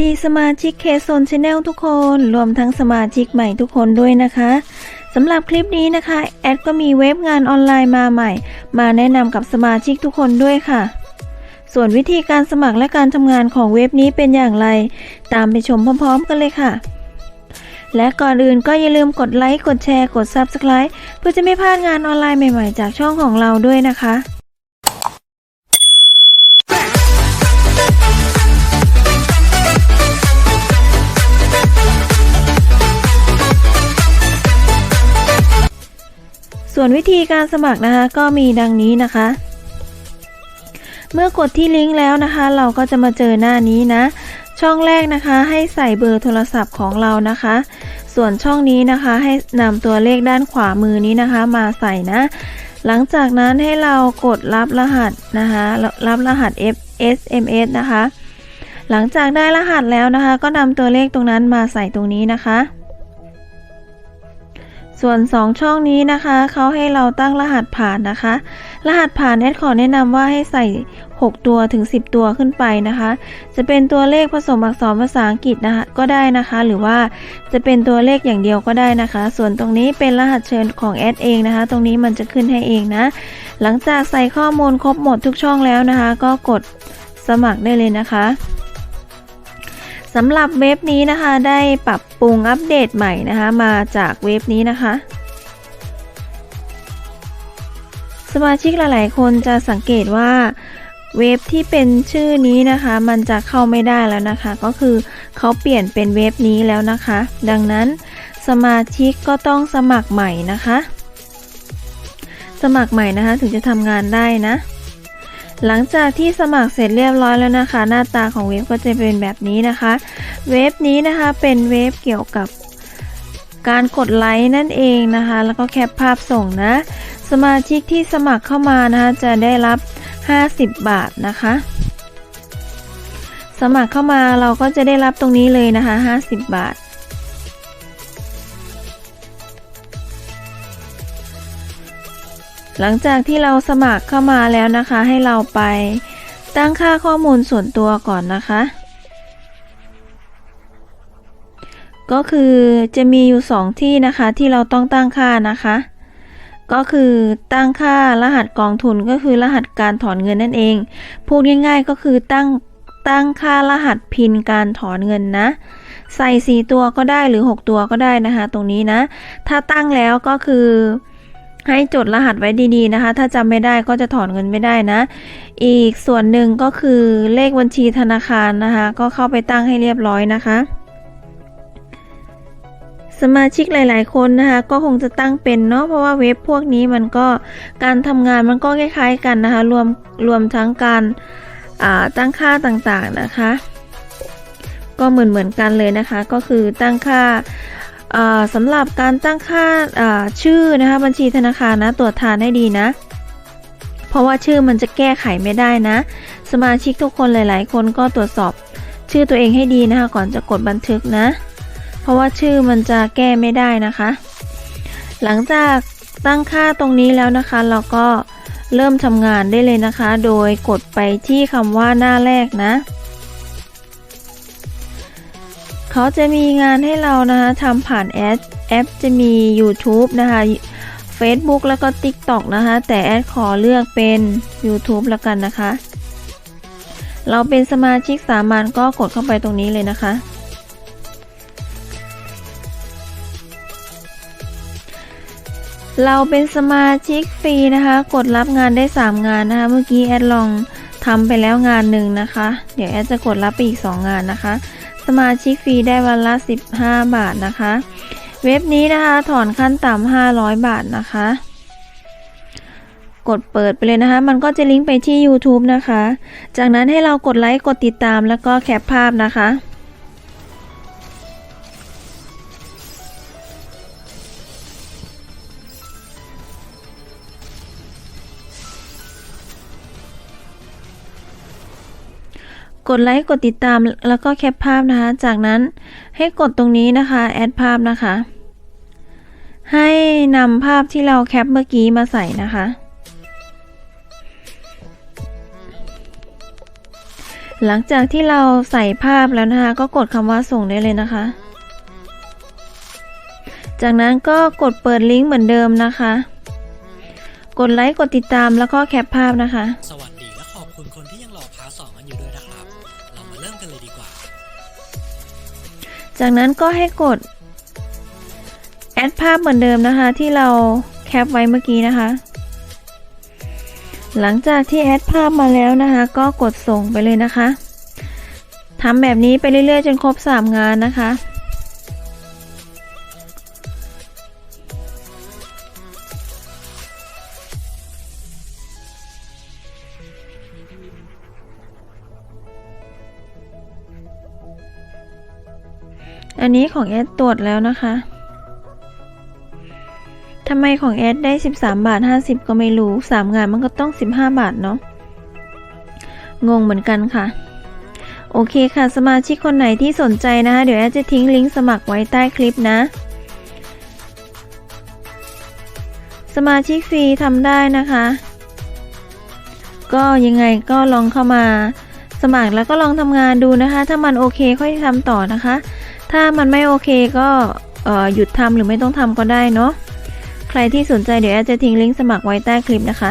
ดีสมาชิกเคโซนชาแนลทุกคน รวมทั้งสมาชิกใหม่ทุกคนด้วยนะคะสำหรับคลิปนี้นะคะ แอดก็มีเว็บงานออนไลน์มาใหม่ มาแนะนำกับสมาชิกทุกคนด้วยค่ะ ส่วนวิธีการสมัครและการทำงานของเว็บนี้เป็นอย่างไร ตามไปชมพร้อม ๆ กันเลยค่ะ และก่อนอื่นก็อย่าลืมกดไลค์กดแชร์กด Subscribe เพื่อจะไม่พลาดงานออนไลน์ใหม่ ๆ จากช่องของเราด้วยนะคะ ส่วนวิธีการสมัครนะคะก็มีดังนี้นะคะ เมื่อกดที่ลิงก์แล้วนะคะ เราก็จะมาเจอหน้านี้นะ ช่องแรกนะคะให้ใส่เบอร์โทรศัพท์ของเรานะคะ ส่วนช่องนี้นะคะให้นำตัวเลขด้านขวามือนี้นะคะ มาใส่นะ หลังจากนั้นให้เรากดรับรหัสนะคะรับรหัส F SMS นะคะ หลังจากได้รหัสแล้วนะคะ ก็นำตัวเลขตรงนั้นมาใส่ตรงนี้นะคะ ส่วน 2 ช่องนี้นะคะเขาให้เราตั้งรหัสผ่านนะคะ รหัสผ่านแอดขอแนะนำว่าให้ใส่ 6 ตัวถึง 10 ตัวขึ้นไปนะคะ จะเป็นตัวเลขผสมอักษรภาษาอังกฤษนะคะก็ได้นะคะ หรือว่าจะเป็นตัวเลขอย่างเดียวก็ได้นะคะ ส่วนตรงนี้เป็นรหัสเชิญของแอดเองนะคะ ตรงนี้มันจะขึ้นให้เองนะ หลังจากใส่ข้อมูลครบหมดทุกช่องแล้วนะคะ ก็กดสมัครได้เลยนะคะ สำหรับเว็บนี้นะคะได้ปรับปรุงอัปเดตใหม่นะคะ มาจากเว็บนี้นะคะ สมาชิกหลาย ๆ คนจะสังเกตว่าเว็บที่เป็นชื่อนี้นะคะ มันจะเข้าไม่ได้แล้วนะคะ ก็คือเขาเปลี่ยนเป็นเว็บนี้แล้วนะคะ ดังนั้นสมาชิกก็ต้องสมัครใหม่นะคะ สมัครใหม่นะคะถึงจะทำงานได้นะ หลังจากที่สมัครเสร็จเรียบร้อยแล้วนะคะ หน้าตาของเว็บก็จะเป็นแบบนี้นะคะ เว็บนี้นะคะเป็นเว็บเกี่ยวกับการกดไลค์นั่นเองนะคะ แล้วก็แคปภาพส่งนะ สมาชิกที่สมัครเข้ามานะคะจะได้รับ 50 บาทนะคะ สมัครเข้ามาเราก็จะได้รับตรงนี้เลยนะคะ 50 บาท หลังจากที่เราสมัครเข้ามาแล้วนะคะ ให้เราไปตั้งค่าข้อมูลส่วนตัวก่อนนะคะ ก็คือจะมีอยู่ 2 ที่นะคะที่เราต้องตั้งค่านะคะ ก็คือตั้งค่ารหัสกองทุนก็คือรหัสการถอนเงินนั่นเอง พูดง่าย ๆ ก็คือตั้งตั้งค่ารหัสพินการถอนเงินนะ ใส่ 4 ตัวก็ได้หรือ 6 ตัวก็ได้นะคะ ตรงนี้นะ ถ้าตั้งแล้วก็คือ ให้จดรหัสไว้ดีๆนะคะ ถ้าจำไม่ได้ก็จะถอนเงินไม่ได้นะ อีกส่วนหนึ่งก็คือเลขบัญชีธนาคารนะคะ ก็เข้าไปตั้งให้เรียบร้อยนะคะ สมาชิกหลาย ๆ คนนะคะ ก็คงจะตั้งเป็นเนาะเพราะว่าเว็บพวกนี้มันก็การทำงานมันก็คล้ายๆกันนะคะ รวมรวมทั้งการตั้งค่าต่างๆนะคะ ก็เหมือนเหมือนกันเลยนะคะ ก็คือตั้งค่า สำหรับการตั้งค่าชื่อนะคะบัญชีธนาคารนะตรวจทานให้ดีนะ เพราะว่าชื่อมันจะแก้ไขไม่ได้นะ สมาชิกทุกคนหลาย ๆ คนก็ตรวจสอบชื่อตัวเองให้ดีนะคะ ก่อนจะกดบันทึกนะ เพราะว่าชื่อมันจะแก้ไม่ได้นะคะ หลังจากตั้งค่าตรงนี้แล้วนะคะ เราก็เริ่มทำงานได้เลยนะคะ โดยกดไปที่คำว่าหน้าแรกนะ เขาจะมีงานให้เรานะคะทำผ่านแอปแอปจะมี YouTube นะคะ Facebook แล้วก็ TikTok นะคะ แต่แอดขอเลือกเป็น YouTube แล้วกันนะคะ เราเป็นสมาชิกสามัญก็กดเข้าไปตรงนี้เลยนะคะ เราเป็นสมาชิกฟรีนะคะ กดรับงานได้ 3 งานนะคะ เมื่อกี้แอดลองทำไปแล้วงานหนึ่งนะคะ เดี๋ยวแอดจะกดรับไปอีก 2 งานนะคะ สมาชิกฟรีได้วันละ 15 บาทนะคะ เว็บนี้นะคะถอนขั้นต่ำ500 บาทนะคะ กดเปิดไปเลยนะคะ มันก็จะลิงก์ไปที่ YouTube นะคะ จากนั้นให้เรากดไลค์กดติดตามแล้วก็แคปภาพนะคะ กดไลค์กดติดตามแล้วก็แคปภาพนะคะ จากนั้นให้กดตรงนี้นะคะแอดภาพนะคะ ให้นำภาพที่เราแคปเมื่อกี้มาใส่นะคะ หลังจากที่เราใส่ภาพแล้วนะคะ ก็กดคำว่าส่งได้เลยนะคะ จากนั้นก็กดเปิดลิงก์เหมือนเดิมนะคะ กดไลค์กดติดตามแล้วก็แคปภาพนะคะ อยู่ด้วยนะครับ เรามาเริ่มกันเลยดีกว่า จากนั้นก็ให้กด แอดภาพเหมือนเดิมนะคะ ที่เราแคปไว้เมื่อกี้นะคะ หลังจากที่แอดภาพมาแล้วนะคะ ก็กดส่งไปเลยนะคะทำแบบนี้ไปเรื่อยๆ จนครบ 3 งานนะคะ อันนี้ของแอดตรวจแล้วนะคะทำไมของแอดได้ 13 บาท 50 ก็ไม่รู้ 3 งานมันก็ต้อง 15 บาทเนาะ งงเหมือนกันค่ะ โอเคค่ะ สมาชิกคนไหนที่สนใจนะคะ เดี๋ยวแอดจะทิ้งลิงก์สมัครไว้ใต้คลิปนะ สมาชิกฟรีทำได้นะคะ ก็ยังไงก็ลองเข้ามาสมัครแล้วก็ลองทำงานดูนะคะ ถ้ามันโอเคค่อยทำต่อนะคะ ถ้ามันไม่โอเคก็หยุดทำหรือไม่ต้องทำก็ได้เนาะใครที่สนใจเดี๋ยวแอดจะทิ้งลิงก์สมัครไว้ใต้คลิปนะคะ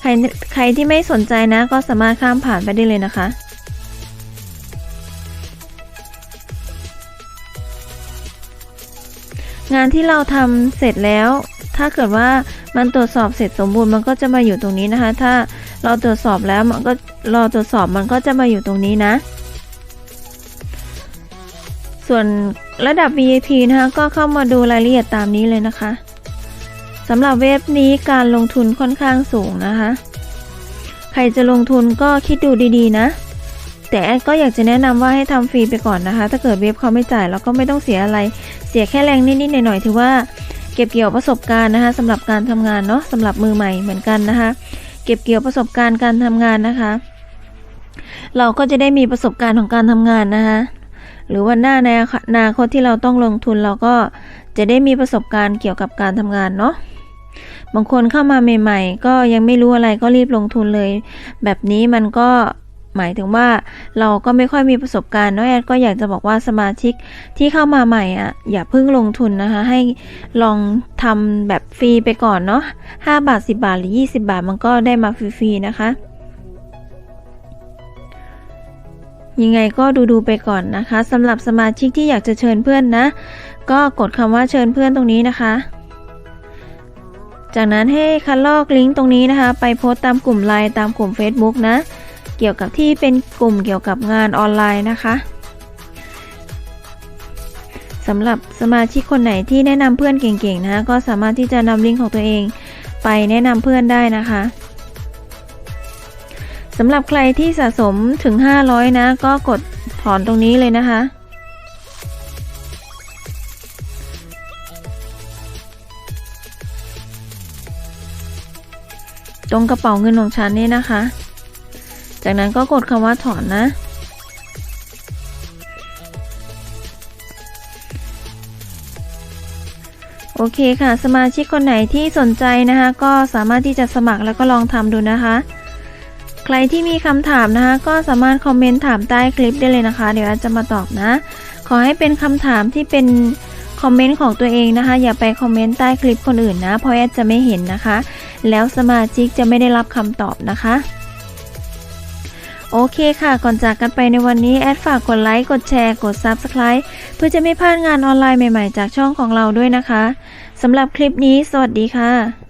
ใครใครที่ไม่สนใจนะก็สามารถข้ามผ่านไปได้เลยนะคะ งานที่เราทำเสร็จแล้ว ถ้าเกิดว่ามันตรวจสอบเสร็จสมบูรณ์มันก็จะมาอยู่ตรงนี้นะคะ ถ้าเราตรวจสอบแล้วมันก็รอตรวจสอบมันก็จะมาอยู่ตรงนี้นะ ส่วนระดับ VIP นะคะก็เข้ามาดูรายละเอียดตามนี้เลยนะคะสำหรับเว็บนี้การลงทุนค่อนข้างสูงนะคะ ใครจะลงทุนก็คิดดูดีๆนะ แต่แอดก็อยากจะแนะนำว่าให้ทำฟรีไปก่อนนะคะ ถ้าเกิดเว็บเขาไม่จ่ายเราก็ไม่ต้องเสียอะไร เสียแค่แรงนิดๆหน่อยๆถือว่าเก็บเกี่ยวประสบการณ์นะคะสำหรับการทำงานเนาะสำหรับมือใหม่เหมือนกันนะคะ เก็บเกี่ยวประสบการณ์การทำงานนะคะ เราก็จะได้มีประสบการณ์ของการทำงานนะคะ หรือวันหน้าในอนาคตที่เราต้องลงทุนเราก็จะได้มีประสบการณ์เกี่ยวกับการทำงานเนาะบางคนเข้ามาใหม่ๆ ก็ยังไม่รู้อะไรก็รีบลงทุนเลย แบบนี้มันก็หมายถึงว่าเราก็ไม่ค่อยมีประสบการณ์เนาะแอดก็อยากจะบอกว่าสมาชิกที่เข้ามาใหม่อะอย่าเพิ่งลงทุนนะคะ ให้ลองทำแบบฟรีไปก่อนเนาะ5บาท 10 บาทหรือ 20 บาทมันก็ได้มาฟรีๆนะคะ ยังไงก็ดูดูๆไปก่อนนะคะสำหรับสมาชิกที่อยากจะเชิญเพื่อนนะ ก็กดคำว่าเชิญเพื่อนตรงนี้นะคะ จากนั้นให้คัดลอกลิงก์ตรงนี้นะคะ ไปโพสต์ตามกลุ่มไลน์ตามกลุ่ม Facebook นะ เกี่ยวกับที่เป็นกลุ่มเกี่ยวกับงานออนไลน์นะคะสำหรับสมาชิกคนไหนที่แนะนำเพื่อนเก่งๆนะะก็สามารถที่จะนำลิงก์ของตัวเอง ไปแนะนำเพื่อนได้นะคะ สำหรับใครที่สะสมถึง 500 นะ ก็กดถอนตรงนี้เลยนะคะ ตรงกระเป๋าเงินของฉันนี่นะคะ จากนั้นก็กดคำว่าถอนนะ โอเคค่ะ สมาชิกคนไหนที่สนใจนะคะ ก็สามารถที่จะสมัครแล้วก็ลองทำดูนะคะ ใครที่มีคำถามนะคะ ก็สามารถคอมเมนต์ถามใต้คลิปได้เลยนะคะ เดี๋ยวอาจจะมาตอบนะ ขอให้เป็นคำถามที่เป็นคอมเมนต์ของตัวเองนะคะ อย่าไปคอมเมนต์ใต้คลิปคนอื่นนะ เพราะแอดจะไม่เห็นนะคะ แล้วสมาชิกจะไม่ได้รับคำตอบนะคะโอเคค่ะ ก่อนจากกันไปในวันนี้ แอดฝากกดไลค์ กดแชร์ กด Subscribe เพื่อจะไม่พลาดงานออนไลน์ใหม่ๆ จากช่องของเราด้วยนะคะ สำหรับคลิปนี้ สวัสดีค่ะ